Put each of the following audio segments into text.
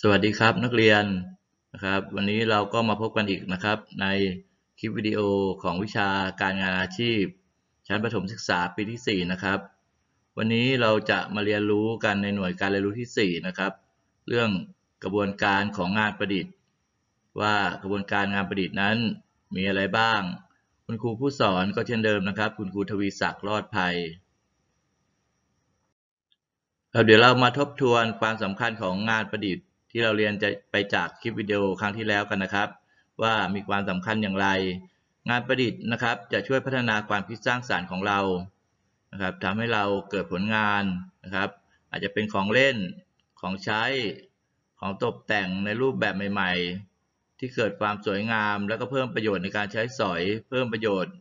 สวัสดีครับนักเรียนนะครับ วันนี้เราก็มาพบกันอีกนะครับ ในคลิปวิดีโอของวิชาการงานอาชีพ ชั้นประถมศึกษาปีที่ 4 นะครับ วันนี้เราจะมาเรียนรู้กันในหน่วยการเรียนรู้ที่ 4 นะครับ เรื่องกระบวนการของงานประดิษฐ์ ว่ากระบวนการงานประดิษฐ์นั้นมีอะไรบ้าง คุณครูผู้สอนก็เช่นเดิมนะครับ คุณครูทวีศักดิ์รอดภัยเดี๋ยวเรามาทบทวนความสำคัญของงานประดิษฐ์ ที่เราเรียนจะไปจากคลิปวิดีโอครั้งที่แล้วกันนะครับ ว่ามีความสำคัญอย่างไร งานประดิษฐ์นะครับ จะช่วยพัฒนาความคิดสร้างสรรค์ของเรานะครับทำให้เราเกิดผลงานนะครับ อาจจะเป็นของเล่นของใช้ของตกแต่งในรูปแบบใหม่ ๆ ที่เกิดความสวยงาม แล้วก็เพิ่มประโยชน์ในการใช้สอย เพิ่มประโยชน์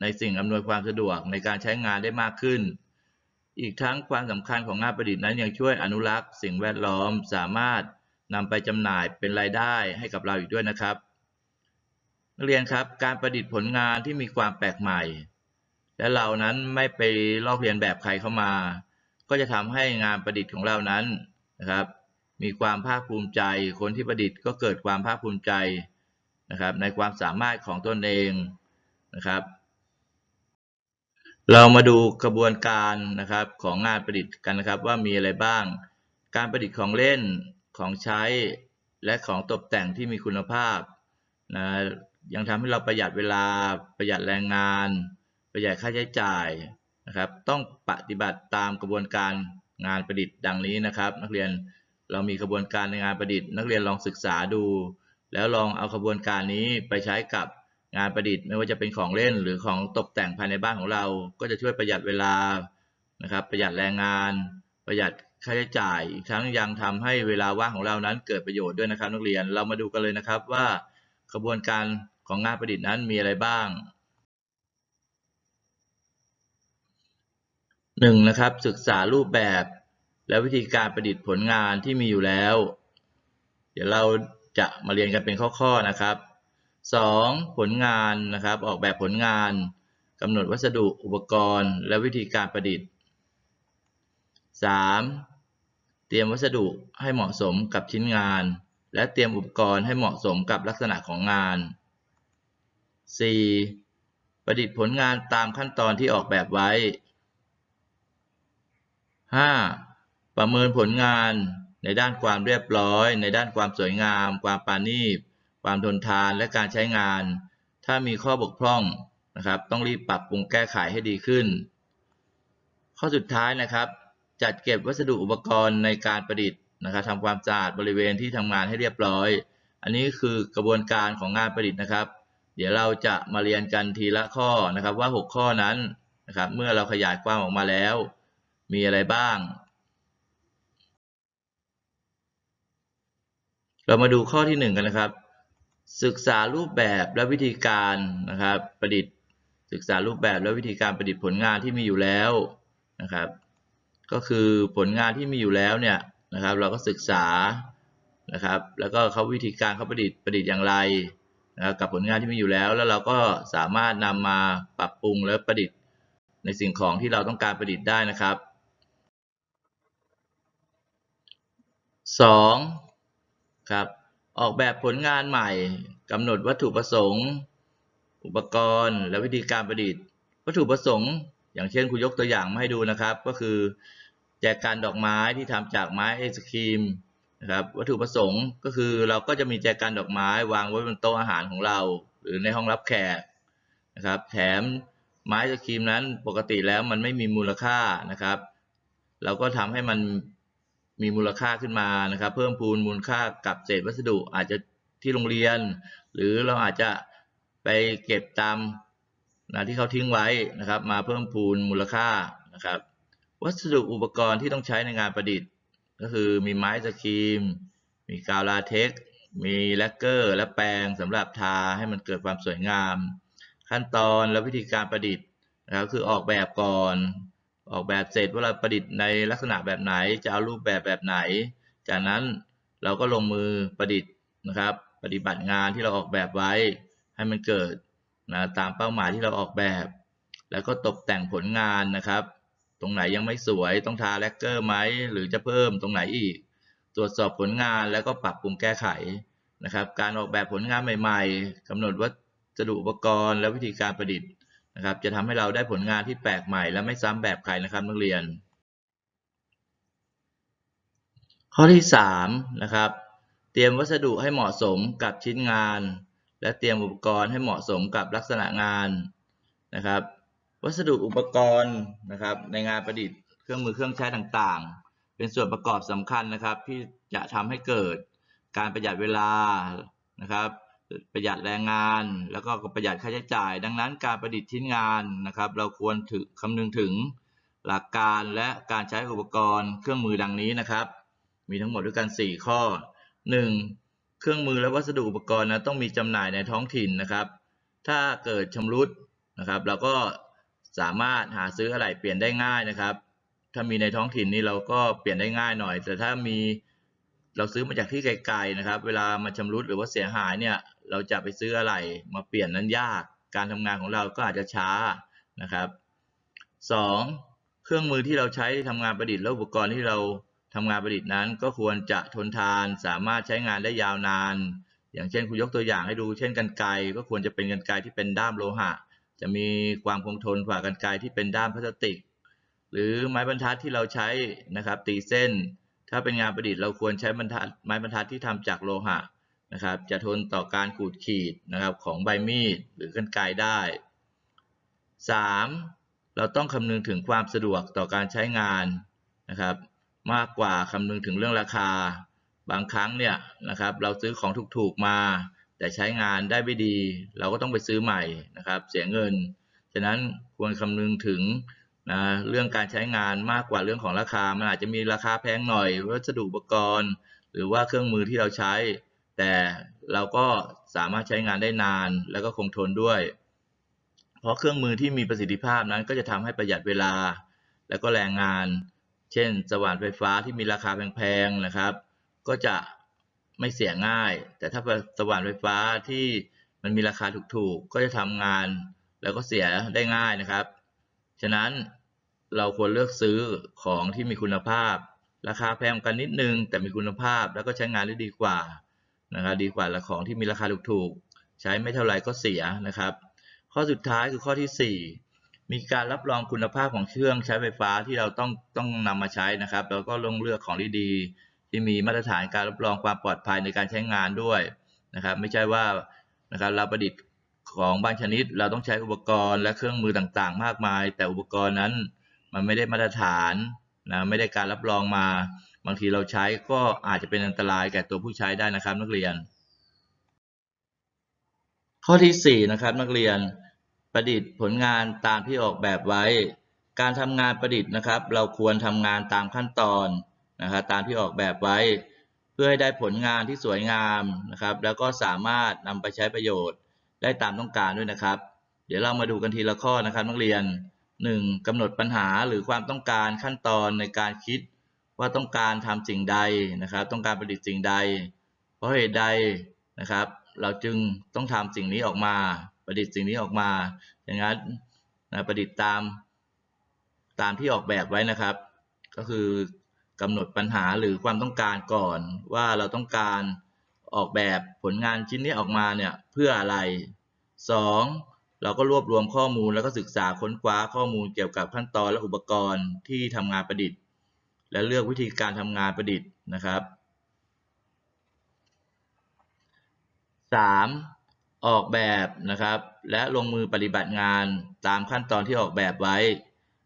ในสิ่งอำนวยความสะดวกในการใช้งานได้มากขึ้น อีกทั้งความสำคัญของงานประดิษฐ์นั้นยังช่วยอนุรักษ์ สิ่งแวดล้อมสามารถนำไปจำหน่ายเป็นรายได้ให้กับเราอีกด้วยนะครับ นักเรียนครับการประดิษฐ์ผลงานที่มีความแปลกใหม่ และเรานั้นไม่ไปลอกเลียนแบบใครเข้ามา ก็จะทำให้งานประดิษฐ์ของเรานั้นนะครับ มีความภาคภูมิใจ คนที่ประดิษฐ์ก็เกิดความภาคภูมิใจนะครับ ในความสามารถของตนเองนะครับ เรามาดูกระบวนการนะครับของงานประดิษฐ์กันนะครับว่ามีอะไรบ้าง การประดิษฐ์ของเล่นของใช้และของตกแต่งที่มีคุณภาพนะยังทำให้เราประหยัดเวลาประหยัดแรงงาน ประหยัดค่าใช้จ่ายนะครับ ต้องปฏิบัติตามกระบวนการงานประดิษฐ์ดังนี้นะครับ นักเรียนเรามีกระบวนการในงานประดิษฐ์ นักเรียนลองศึกษาดู แล้วลองเอากระบวนการนี้ไปใช้กับ งานประดิษฐ์ไม่ว่าจะเป็นของเล่นหรือของตกแต่งภายในบ้านของเรา ก็จะช่วยประหยัดเวลานะครับ ประหยัดแรงงาน ประหยัดค่าใช้จ่ายอีกทั้งยังทำให้เวลาว่างของเรานั้นเกิดประโยชน์ด้วยนะครับนักเรียนเรามาดูกันเลยนะครับว่ากระบวนการของงานประดิษฐ์นั้นมีอะไรบ้างหนึ่งนะครับศึกษารูปแบบ และวิธีการประดิษฐ์ผลงานที่มีอยู่แล้ว เดี๋ยวเราจะมาเรียนกันเป็นข้อๆนะครับ 2. ผลงานนะครับ ออกแบบผลงานกำหนดวัสดุอุปกรณ์ และวิธีการประดิษฐ์ 3. เตรียมวัสดุให้เหมาะสมกับชิ้นงาน และเตรียมอุปกรณ์ให้เหมาะสมกับลักษณะของงาน 4. ประดิษฐ์ผลงานตามขั้นตอนที่ออกแบบไว้ 5. ประเมินผลงานในด้านความเรียบร้อย ในด้านความสวยงาม ความปราณีต ความทนทานและการใช้งาน ถ้ามีข้อบกพร่องนะครับ ต้องรีบปรับปรุงแก้ไขให้ดีขึ้น ข้อสุดท้ายนะครับ จัดเก็บวัสดุอุปกรณ์ในการประดิษฐ์นะครับทำความสะอาดบริเวณที่ทำงานให้เรียบร้อย อันนี้คือกระบวนการของงานประดิษฐ์นะครับ เดี๋ยวเราจะมาเรียนกันทีละข้อนะครับว่า 6 ข้อนั้นนะครับ เมื่อเราขยายความออกมาแล้ว มีอะไรบ้าง เรามาดูข้อที่ 1 กันนะครับ ศึกษารูปแบบและวิธีการนะครับ ประดิษฐ์ศึกษารูปแบบและวิธีการประดิษฐ์ผลงานที่มีอยู่แล้วนะครับ ก็คือผลงานที่มีอยู่แล้วเนี่ยนะครับ เราก็ศึกษานะครับ แล้วก็เขาวิธีการเขาประดิษฐ์ประดิษฐ์อย่างไรนะครับกับผลงานที่มีอยู่แล้ว แล้วเราก็สามารถนำมาปรับปรุงและประดิษฐ์ในสิ่งของที่เราต้องการประดิษฐ์ได้นะครับสองครับ ออกแบบผลงานใหม่กำหนดวัตถุประสงค์ อุปกรณ์ และวิธีการประดิษฐ์ วัตถุประสงค์ อย่างเช่นคุณยกตัวอย่างมาให้ดูนะครับ ก็คือแจกันดอกไม้ที่ทำจากไม้ไอศครีมนะครับวัตถุประสงค์ก็คือเราก็จะมีแจกันดอกไม้วางไว้บนโต๊ะอาหารของเรา หรือในห้องรับแขกนะครับ แถมไม้ไอศครีมนั้นปกติแล้วมันไม่มีมูลค่านะครับ เราก็ทำให้มัน มีมูลค่าขึ้นมานะครับ เพิ่มพูนมูลค่ากับเศษวัสดุอาจจะที่โรงเรียน หรือเราอาจจะไปเก็บตามนะที่เขาทิ้งไว้นะครับ มาเพิ่มพูนมูลค่านะครับ วัสดุอุปกรณ์ที่ต้องใช้ในงานประดิษฐ์ ก็คือมีไม้สกรีม มีกาวลาเท็กมีแลกเกอร์และแปรงสำหรับทาให้มันเกิดความสวยงาม ขั้นตอนและวิธีการประดิษฐ์นะครับคือออกแบบก่อน ออกแบบเสร็จว่าเราประดิษฐ์ในลักษณะแบบไหนจะเอารูปแบบแบบไหน จากนั้นเราก็ลงมือประดิษฐ์นะครับ ปฏิบัติงานที่เราออกแบบไว้ ให้มันเกิดนะตามเป้าหมายที่เราออกแบบ แล้วก็ตกแต่งผลงานนะครับ ตรงไหนยังไม่สวยต้องทาแลกเกอร์ไหมหรือจะเพิ่มตรงไหนอีก ตรวจสอบผลงานแล้วก็ปรับปรุงแก้ไขนะครับ การออกแบบผลงานใหม่ ๆกำหนดวัสดุอุปกรณ์ และวิธีการประดิษฐ์ นะครับ จะทำให้เราได้ผลงานที่แปลกใหม่ และไม่ซ้ำแบบใครนะครับนักเรียน ข้อที่3นะครับ เตรียมวัสดุให้เหมาะสมกับชิ้นงาน และเตรียมอุปกรณ์ให้เหมาะสมกับลักษณะงานนะครับ วัสดุอุปกรณ์นะครับ ในงานประดิษฐ์เครื่องมือเครื่องใช้ต่างๆ เป็นส่วนประกอบสำคัญนะครับ ที่จะทำให้เกิดการประหยัดเวลานะครับ ประหยัดแรงงาน แล้วก็ประหยัดค่าใช้จ่าย ดังนั้นการประดิษฐ์ชิ้นงานนะครับ เราควรถึงคำนึงถึงหลักการและการใช้อุปกรณ์เครื่องมือดังนี้นะครับ มีทั้งหมดด้วยกัน 4 ข้อ 1. เครื่องมือและวัสดุอุปกรณ์นะต้องมีจำหน่ายในท้องถิ่นนะครับ ถ้าเกิดชำรุดนะครับ เราก็สามารถหาซื้ออะไรเปลี่ยนได้ง่ายนะครับ ถ้ามีในท้องถิ่นนี่เราก็เปลี่ยนได้ง่ายหน่อย แต่ถ้ามีเราซื้อมาจากที่ไกลๆนะครับ เวลามาชำรุดหรือว่าเสียหายเนี่ย เราจะไปซื้ออะไรมาเปลี่ยนนั้นยาก การทำงานของเราก็อาจจะช้านะครับ 2. เครื่องมือที่เราใช้ทำงานประดิษฐ์และอุปกรณ์ที่เราทำงานประดิษฐ์นั้น ก็ควรจะทนทานสามารถใช้งานได้ยาวนาน อย่างเช่นคุณยกตัวอย่างให้ดู เช่นกันไกรก็ควรจะเป็นกันไกรที่เป็นด้ามโลหะ จะมีความคงทนกว่ากันไกรที่เป็นด้ามพลาสติก หรือไม้บรรทัดที่เราใช้นะครับตีเส้น ถ้าเป็นงานประดิษฐ์เราควรใช้บรรทัดไม้บรรทัดที่ทำจากโลหะ นะครับจะทนต่อการขูดขีดนะครับของใบมีดหรือกันไกรได้ 3. เราต้องคำนึงถึงความสะดวกต่อการใช้งานนะครับมากกว่าคำนึงถึงเรื่องราคา บางครั้งเนี่ยนะครับเราซื้อของถูกๆมา แต่ใช้งานได้ไม่ดี เราก็ต้องไปซื้อใหม่นะครับเสียเงิน ฉะนั้นควรคำนึงถึงนะเรื่องการใช้งานมากกว่าเรื่องของราคา มันอาจจะมีราคาแพงหน่อยวัสดุอุปกรณ์ หรือว่าเครื่องมือที่เราใช้ แต่เราก็สามารถใช้งานได้นานแล้วก็คงทนด้วย เพราะเครื่องมือที่มีประสิทธิภาพนั้นก็จะทำให้ประหยัดเวลา และก็แรงงาน เช่น สว่านไฟฟ้าที่มีราคาแพงๆนะครับ ก็จะไม่เสียง่าย แต่ถ้าสว่านไฟฟ้าที่มันมีราคาถูกๆ ก็จะทำงาน แล้วก็เสียได้ง่ายนะครับ ฉะนั้นเราควรเลือกซื้อของที่มีคุณภาพ ราคาแพงกันนิดนึง แต่มีคุณภาพแล้วก็ใช้งานได้ดีกว่า นะครับดีกว่าละของที่มีราคาถูกๆ ใช้ไม่เท่าไหร่ก็เสียนะครับ ข้อสุดท้ายคือข้อที่ 4 มีการรับรองคุณภาพของเครื่องใช้ไฟฟ้าที่เราต้องต้องนำมาใช้นะครับแล้วก็ลงเลือกของดีๆที่มีมาตรฐานการรับรองความปลอดภัยในการใช้งานด้วยนะครับไม่ใช่ว่านะครับเราประดิษฐ์ของบางชนิดเราต้องใช้อุปกรณ์และเครื่องมือต่างๆ มากมาย แต่อุปกรณ์นั้นมันไม่ได้มาตรฐานนะไม่ได้การรับรองมา บางทีเราใช้ก็อาจจะเป็นอันตรายแก่ตัวผู้ใช้ได้นะครับ นักเรียน ข้อที่4นะครับนักเรียนประดิษฐ์ผลงานตามที่ออกแบบไว้ การทำงานประดิษฐ์นะครับ เราควรทำงานตามขั้นตอนนะครับตามที่ออกแบบไว้ เพื่อให้ได้ผลงานที่สวยงามนะครับ แล้วก็สามารถนำไปใช้ประโยชน์ได้ตามต้องการด้วยนะครับ เดี๋ยวเรามาดูกันทีละข้อนะครับ นักเรียน 1. กำหนดปัญหาหรือความต้องการขั้นตอนในการคิด ว่าต้องการทำสิ่งใดนะครับ ต้องการประดิษฐ์สิ่งใด เพราะเหตุใดนะครับ เราจึงต้องทำสิ่งนี้ออกมาประดิษฐ์สิ่งนี้ออกมาอย่างนั้นนะประดิษฐ์ตามตามที่ออกแบบไว้นะครับ ก็คือกำหนดปัญหาหรือความต้องการก่อนว่าเราต้องการออกแบบผลงานชิ้นนี้ออกมาเนี่ยเพื่ออะไร 2. เราก็รวบรวมข้อมูลแล้วก็ศึกษาค้นคว้าข้อมูลเกี่ยวกับขั้นตอนและอุปกรณ์ที่ทำงานประดิษฐ์ และเลือกวิธีการทำงานประดิษฐ์นะครับ 3. ออกแบบนะครับ และลงมือปฏิบัติงานตามขั้นตอนที่ออกแบบไว้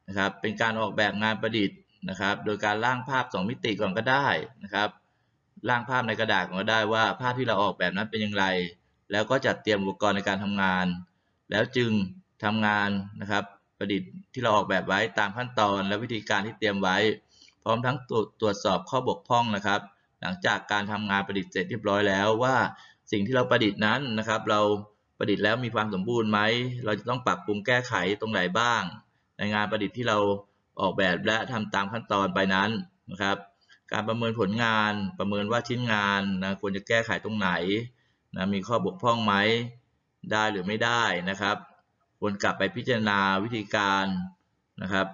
นะครับ เป็นการออกแบบงานประดิษฐ์นะครับ โดยการร่างภาพ 2 มิติก่อนก็ได้นะครับร่างภาพในกระดาษก็ได้ว่าภาพที่เราออกแบบนั้นเป็นอย่างไร แล้วก็จัดเตรียมอุปกรณ์ในการทำงาน แล้วจึงทำงานนะครับ ประดิษฐ์ที่เราออกแบบไว้ตามขั้นตอนและวิธีการที่เตรียมไว้ ร้อมทั้งตรวจสอบข้อบกพร่องนะครับ หลังจากการทำงานประดิษฐ์เสร็จเรียบร้อยแล้วว่า สิ่งที่เราประดิษฐ์นั้นนะครับ เราประดิษฐ์แล้วมีความสมบูรณ์ไหม เราจะต้องปรับปรุงแก้ไขตรงไหนบ้าง ในงานประดิษฐ์ที่เราออกแบบและทำตามขั้นตอนไปนั้นนะครับ การประเมินผลงานประเมินว่าชิ้นงานนะควรจะแก้ไขตรงไหนนะมีข้อบกพร่องไหมได้หรือไม่ได้นะครับ ควรกลับไปพิจารณาวิธีการนะครับ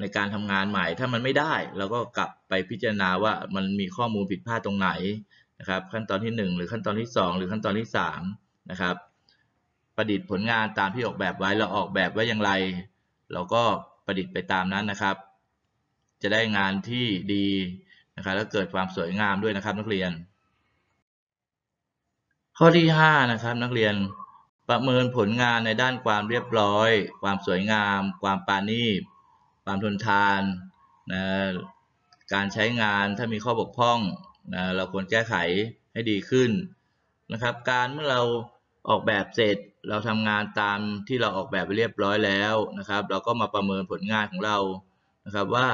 ในการทำงานใหม่ ถ้ามันไม่ได้เราก็กลับไปพิจารณาว่ามันมีข้อมูลผิดพลาดตรงไหนนะครับ ขั้นตอนที่ 1 หรือขั้นตอนที่ 2 หรือขั้นตอนที่3นะครับ ประดิษฐ์ผลงานตามที่ออกแบบไว้เราออกแบบไว้อย่างไร เราก็ประดิษฐ์ไปตามนั้นนะครับ จะได้งานที่ดีนะครับและเกิดความสวยงามด้วยนะครับนักเรียน ข้อที่5นะครับนักเรียนประเมินผลงานในด้านความเรียบร้อย ความสวยงาม ความปราณีต ความทนทานนะการใช้งานถ้ามีข้อบกพร่องนะเราควรแก้ไขให้ดีขึ้นนะครับ การเมื่อเราออกแบบเสร็จเราทำงานตามที่เราออกแบบไปเรียบร้อยแล้วนะครับ เราก็มาประเมินผลงานของเรานะครับว่า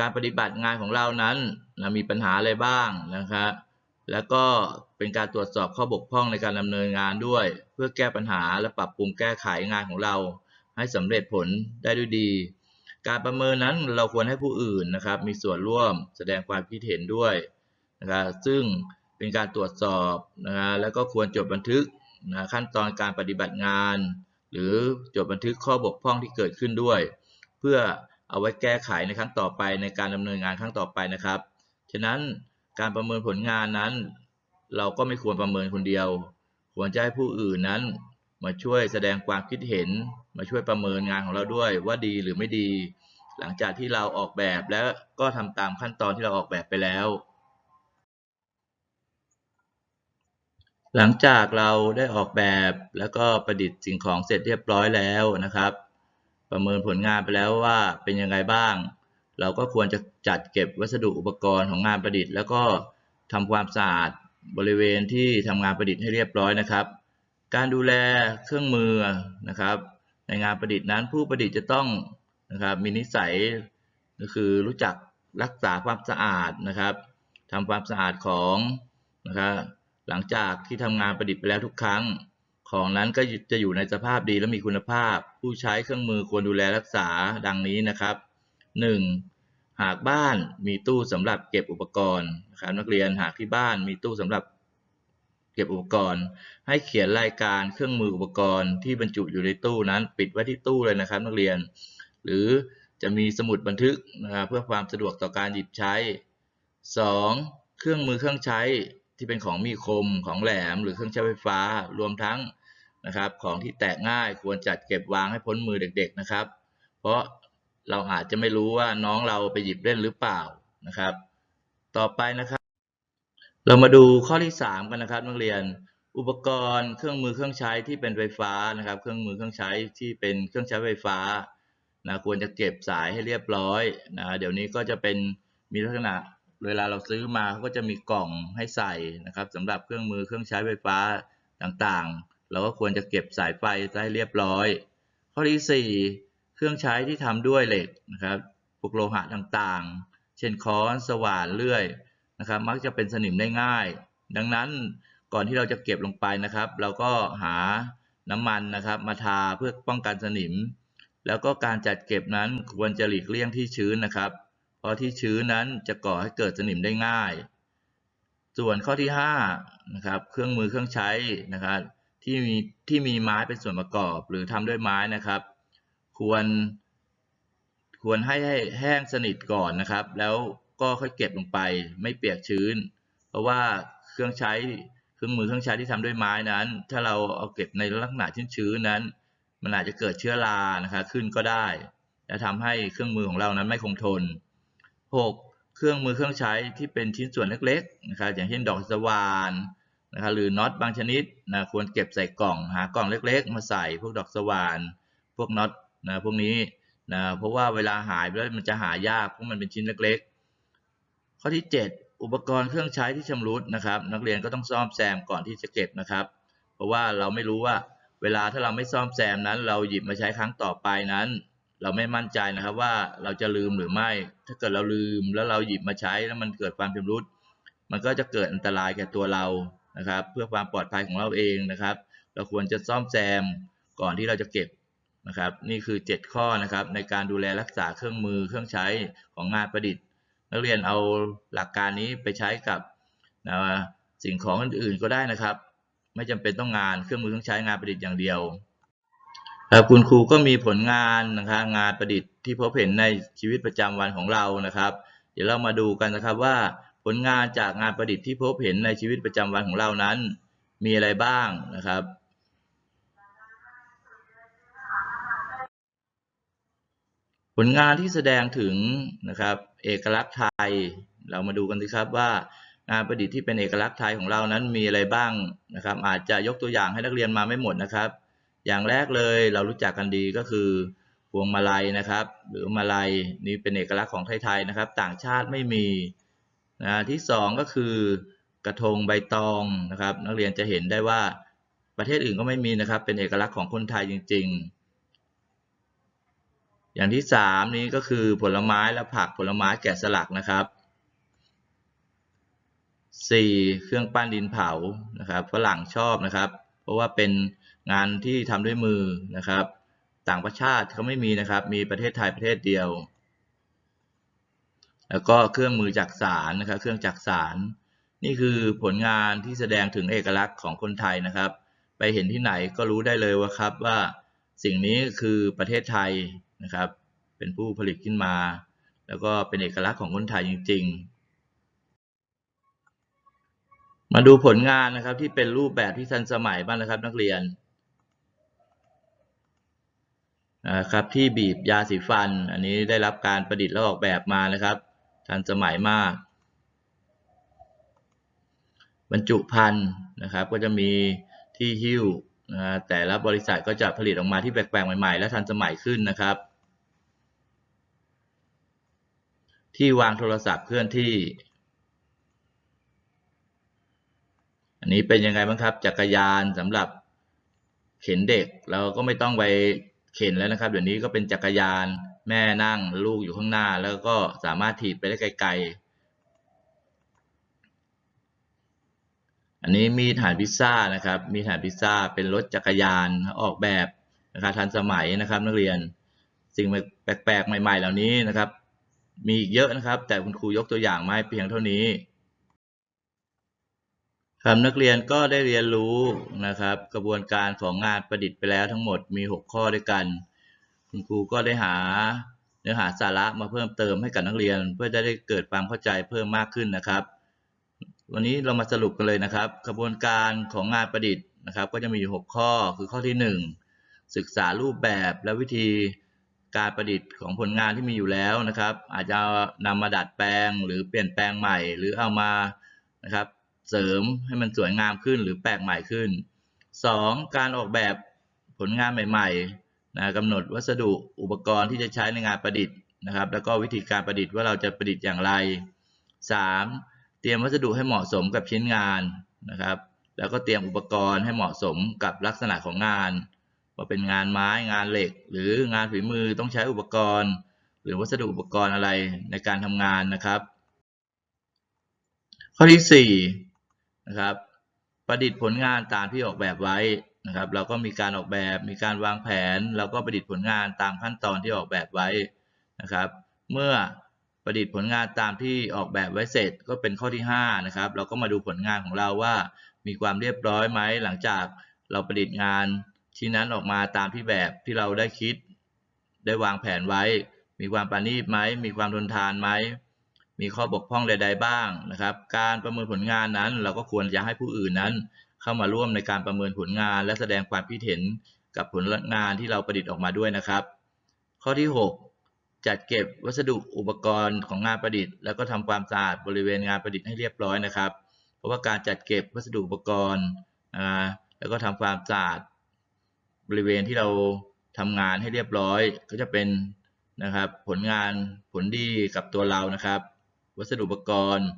การปฏิบัติงานของเรานั้นนะมีปัญหาอะไรบ้างนะครับแล้วก็เป็นการตรวจสอบข้อบกพร่องในการดำเนินงานด้วย เพื่อแก้ปัญหาและปรับปรุงแก้ไขงานของเรา ให้สำเร็จผลได้ด้วยดี การประเมินนั้นเราควรให้ผู้อื่นนะครับ มีส่วนร่วมแสดงความคิดเห็นด้วยนะครับซึ่งเป็นการตรวจสอบนะแล้วก็ควรจดบันทึกนะขั้นตอนการปฏิบัติงาน หรือจดบันทึกข้อบกพร่องที่เกิดขึ้นด้วย เพื่อเอาไว้แก้ไขในครั้งต่อไปในการดำเนินงานครั้งต่อไปนะครับ ฉะนั้นการประเมินผลงานนั้น เราก็ไม่ควรประเมินคนเดียว ควรจะให้ผู้อื่นนั้น มาช่วยแสดงความคิดเห็น มาช่วยประเมินงานของเราด้วยว่าดีหรือไม่ดี หลังจากที่เราออกแบบแล้วก็ทำตามขั้นตอนที่เราออกแบบไปแล้ว หลังจากเราได้ออกแบบแล้วก็ประดิษฐ์สิ่งของเสร็จเรียบร้อยแล้วนะครับ ประเมินผลงานไปแล้วว่าเป็นยังไงบ้าง เราก็ควรจะจัดเก็บวัสดุอุปกรณ์ของงานประดิษฐ์ แล้วก็ทำความสะอาดบริเวณที่ทำงานประดิษฐ์ให้เรียบร้อยนะครับ การดูแลเครื่องมือนะครับ ในงานประดิษฐ์นั้นผู้ประดิษฐ์จะต้องนะครับมีนิสัยก็คือรู้จักรักษาความสะอาดนะครับทำความสะอาดของนะครับหลังจากที่ทำงานประดิษฐ์ไปแล้วทุกครั้ง ของนั้นก็จะอยู่ในสภาพดีและมีคุณภาพ ผู้ใช้เครื่องมือควรดูแลรักษาดังนี้นะครับ 1. หากบ้านมีตู้สำหรับเก็บอุปกรณ์นะครับนักเรียนหากที่บ้านมีตู้สำหรับ เก็บอุปกรณ์ ให้เขียนรายการเครื่องมืออุปกรณ์ที่บรรจุอยู่ในตู้นั้น ปิดไว้ที่ตู้เลยนะครับ นักเรียน หรือจะมีสมุดบันทึกนะครับเพื่อความสะดวกต่อการหยิบใช้ 2. เครื่องมือเครื่องใช้ที่เป็นของมีคมของแหลม หรือเครื่องใช้ไฟฟ้ารวมทั้งนะครับของที่แตกง่ายควรจัดเก็บวางให้พ้นมือเด็ก ๆนะครับ เพราะเราอาจจะไม่รู้ว่าน้องเราไปหยิบเล่นหรือเปล่านะครับ ต่อไปนะครับ เรามาดูข้อที่ 3 กันนะครับนักเรียนอุปกรณ์เครื่องมือเครื่องใช้ที่เป็นไฟฟ้านะครับ เครื่องมือเครื่องใช้ที่เป็นเครื่องใช้ไฟฟ้านะควรจะเก็บสายให้เรียบร้อยนะเดี๋ยวนี้ก็จะเป็นมีลักษณะเวลาเราซื้อมาเขาก็จะมีกล่องให้ใส่นะครับสำหรับเครื่องมือเครื่องใช้ไฟฟ้าต่างๆ เราก็ควรจะเก็บสายไฟให้เรียบร้อย ข้อที่ 4 เครื่องใช้ที่ทำด้วยเหล็กนะครับพวกโลหะต่างๆ เช่นค้อนสว่านเลื่อย นะครับ มักจะเป็นสนิมได้ง่าย ดังนั้นก่อนที่เราจะเก็บลงไปนะครับ เราก็หาน้ำมันนะครับ มาทาเพื่อป้องกันสนิม แล้วก็การจัดเก็บนั้นควรจะหลีกเลี่ยงที่ชื้นนะครับ เพราะที่ชื้นนั้นจะก่อให้เกิดสนิมได้ง่าย ส่วนข้อที่5นะครับ เครื่องมือเครื่องใช้นะครับที่มีที่มีไม้เป็นส่วนประกอบ หรือทำด้วยไม้นะครับ ควร ควรให้ให้แห้งสนิทก่อนนะครับ แล้ว ก็ค่อยเก็บลงไปไม่เปียกชื้น เพราะว่าเครื่องใช้เครื่องมือเครื่องใช้ที่ทำด้วยไม้นั้น ถ้าเราเอาเก็บในลักษณะชื้นๆนั้น มันอาจจะเกิดเชื้อรานะครับขึ้นก็ได้และทำให้เครื่องมือของเรานั้นไม่คงทน 6. เครื่องมือเครื่องใช้ที่เป็นชิ้นส่วนเล็กๆนะครับอย่างเช่นดอกสว่านนะครับหรือน็อตบางชนิดนะควรเก็บใส่กล่อง หากล่องเล็ก ๆ มาใส่พวกดอกสว่านพวกน็อตนะพวกนี้นะเพราะว่าเวลาหายไปแล้วมันจะหายากเพราะมันเป็นชิ้นเล็กๆ ข้อที่ 7 อุปกรณ์เครื่องใช้ที่ชำรุดนะครับ นักเรียนก็ต้องซ่อมแซมก่อนที่จะเก็บนะครับ เพราะว่าเราไม่รู้ว่าเวลาถ้าเราไม่ซ่อมแซมนั้น เราหยิบมาใช้ครั้งต่อไปนั้น เราไม่มั่นใจนะครับว่าเราจะลืมหรือไม่ ถ้าเกิดเราลืมแล้วเราหยิบมาใช้แล้วมันเกิดความชำรุด มันก็จะเกิดอันตรายแก่ตัวเรานะครับ เพื่อความปลอดภัยของเราเองนะครับ เราควรจะซ่อมแซมก่อนที่เราจะเก็บนะครับ นี่คือ 7 ข้อนะครับในการดูแลรักษาเครื่องมือเครื่องใช้ของงานประดิษฐ์ นักเรียนเอาหลักการนี้ไปใช้กับนะสิ่งของอื่นๆก็ได้นะครับ ไม่จำเป็นต้องงานเครื่องมือเครื่องใช้งานประดิษฐ์อย่างเดียวคุณครูก็มีผลงานนะครับงานประดิษฐ์ที่พบเห็นในชีวิตประจำวันของเรานะครับ เดี๋ยวเรามาดูกันนะครับว่าผลงานจากงานประดิษฐ์ที่พบเห็นในชีวิตประจำวันของเรานั้น มีอะไรบ้างนะครับ ผลงานที่แสดงถึงนะครับเอกลักษณ์ไทย เรามาดูกันสิครับว่างานประดิษฐ์ที่เป็นเอกลักษณ์ไทยของเรานั้นมีอะไรบ้างนะครับ อาจจะยกตัวอย่างให้นักเรียนมาไม่หมดนะครับ อย่างแรกเลยเรารู้จักกันดีก็คือพวงมาลัยนะครับ หรือมาลัยนี่เป็นเอกลักษณ์ของไทยๆนะครับ ต่างชาติไม่มีนะที่สองก็คือกระทงใบตองนะครับ นักเรียนจะเห็นได้ว่าประเทศอื่นก็ไม่มีนะครับ เป็นเอกลักษณ์ของคนไทยจริง ๆ อย่างที่สามนี้ก็คือผลไม้และผักผลไม้แกะสลักนะครับสี่เครื่องปั้นดินเผานะครับฝรั่งชอบนะครับ เพราะว่าเป็นงานที่ทำด้วยมือนะครับ ต่างประเทศเขาไม่มีนะครับ มีประเทศไทยประเทศเดียว แล้วก็เครื่องมือจักสารนะครับ เครื่องจักสารนี่คือผลงานที่แสดงถึงเอกลักษณ์ของคนไทยนะครับ ไปเห็นที่ไหนก็รู้ได้เลยว่าครับว่าสิ่งนี้คือประเทศไทย นะครับ เป็นผู้ผลิตขึ้นมา แล้วก็เป็นเอกลักษณ์ของคนไทยจริง ๆ มาดูผลงานนะครับที่เป็นรูปแบบที่ทันสมัยบ้างนะครับ นักเรียนนะครับที่บีบยาสีฟัน อันนี้ได้รับการประดิษฐ์และออกแบบมานะครับ ทันสมัยมาก บรรจุภัณฑ์นะครับ ก็จะมีที่หิ้วนะแต่ละบริษัทก็จะผลิตออกมาที่แปลกๆใหม่ๆ และทันสมัยขึ้นนะครับ ที่วางโทรศัพท์เคลื่อนที่ อันนี้เป็นยังไงบ้างครับ จักรยานสำหรับเข็นเด็กเราก็ไม่ต้องไปเข็นแล้วนะครับ เดี๋ยวนี้ก็เป็นจักรยานแม่นั่งลูกอยู่ข้างหน้า แล้วก็สามารถถีบไปได้ไกล ๆ อันนี้มีฐานพิซซ่านะครับ มีฐานพิซซ่าเป็นรถจักรยานออกแบบนะครับทันสมัยนะครับนักเรียน สิ่งแปลกๆใหม่ ๆ เหล่านี้นะครับ มีอีกเยอะนะครับ แต่คุณครูยกตัวอย่างมาให้เพียงเท่านี้ครับนักเรียนก็ได้เรียนรู้นะครับ กระบวนการของงานประดิษฐ์ไปแล้วทั้งหมดมี 6 ข้อด้วยกัน คุณครูก็ได้หาเนื้อหาสาระมาเพิ่มเติมให้กับนักเรียน เพื่อจะได้เกิดความเข้าใจเพิ่มมากขึ้นนะครับ วันนี้เรามาสรุปกันเลยนะครับ กระบวนการของงานประดิษฐ์นะครับ ก็จะมีอยู่6ข้อคือข้อที่ 1 ศึกษารูปแบบและวิธี การประดิษฐ์ของผลงานที่มีอยู่แล้วนะครับ อาจจะนำมาดัดแปลงหรือเปลี่ยนแปลงใหม่ หรือเอามานะครับเสริมให้มันสวยงามขึ้นหรือแปลกใหม่ขึ้น 2. การออกแบบผลงานใหม่ๆนะกำหนดวัสดุอุปกรณ์ที่จะใช้ในงานประดิษฐ์นะครับ แล้วก็วิธีการประดิษฐ์ว่าเราจะประดิษฐ์อย่างไร 3. เตรียมวัสดุให้เหมาะสมกับชิ้นงานนะครับ แล้วก็เตรียมอุปกรณ์ให้เหมาะสมกับลักษณะของงาน ว่าเป็นงานไม้งานเหล็ก หรืองานฝีมือต้องใช้อุปกรณ์ หรือวัสดุอุปกรณ์อะไรในการทำงานนะครับ ข้อที่4นะครับประดิษฐ์ผลงานตามที่ออกแบบไว้นะครับ เราก็มีการออกแบบมีการวางแผน เราก็ประดิษฐ์ผลงานตามขั้นตอนที่ออกแบบไว้นะครับ เมื่อประดิษฐ์ผลงานตามที่ออกแบบไว้เสร็จก็เป็นข้อที่5นะครับ เราก็มาดูผลงานของเราว่ามีความเรียบร้อยไหมหลังจากเราประดิษฐ์งาน ชิ้นนั้นออกมาตามที่แบบที่เราได้คิด ได้วางแผนไว้ มีความประณีตไหม มีความทนทานไหม มีข้อบกพร่องใด ๆ บ้างนะครับ การประเมินผลงานนั้น เราก็ควรจะให้ผู้อื่นนั้น เข้ามาร่วมในการประเมินผลงาน และแสดงความคิดเห็นกับผลงานที่เราประดิษฐ์ออกมาด้วยนะครับ ข้อที่ 6 จัดเก็บวัสดุอุปกรณ์ของงานประดิษฐ์ แล้วก็ทำความสะอาดบริเวณงานประดิษฐ์ให้เรียบร้อยนะครับ เพราะว่าการจัดเก็บวัสดุอุปกรณ์แล้วก็ทำความสะอาด บริเวณที่เราทำงานให้เรียบร้อย ก็จะเป็นนะครับผลงานผลดีกับตัวเรานะครับ วัสดุอุปกรณ์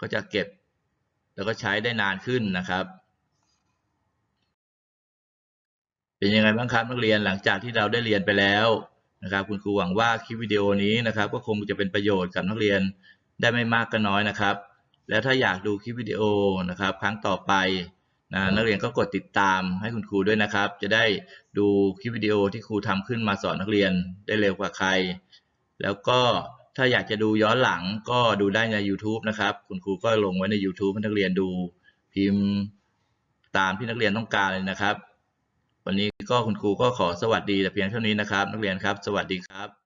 ก็จะเก็บ แล้วก็ใช้ได้นานขึ้นนะครับ เป็นยังไงบ้างครับนักเรียนหลังจากที่เราได้เรียนไปแล้วนะครับคุณครูหวังว่าคลิปวิดีโอนี้นะครับ ก็คงจะเป็นประโยชน์กับนักเรียนได้ไม่มากก็น้อยนะครับ แล้วถ้าอยากดูคลิปวิดีโอนะครับ ครั้งต่อไป นะนักเรียนก็กดติดตามให้คุณครูด้วยนะครับ จะได้ดูคลิปวิดีโอที่ครูทำขึ้นมาสอนนักเรียนได้เร็วกว่าใคร แล้วก็ถ้าอยากจะดูย้อนหลังก็ดูได้ใน YouTube นะครับ คุณครูก็ลงไว้ใน YouTube ให้นักเรียนดูพิมพ์ตามที่นักเรียนต้องการเลยนะครับ วันนี้ก็คุณครูก็ขอสวัสดีแต่เพียงเท่านี้นะครับ นักเรียนครับ สวัสดีครับ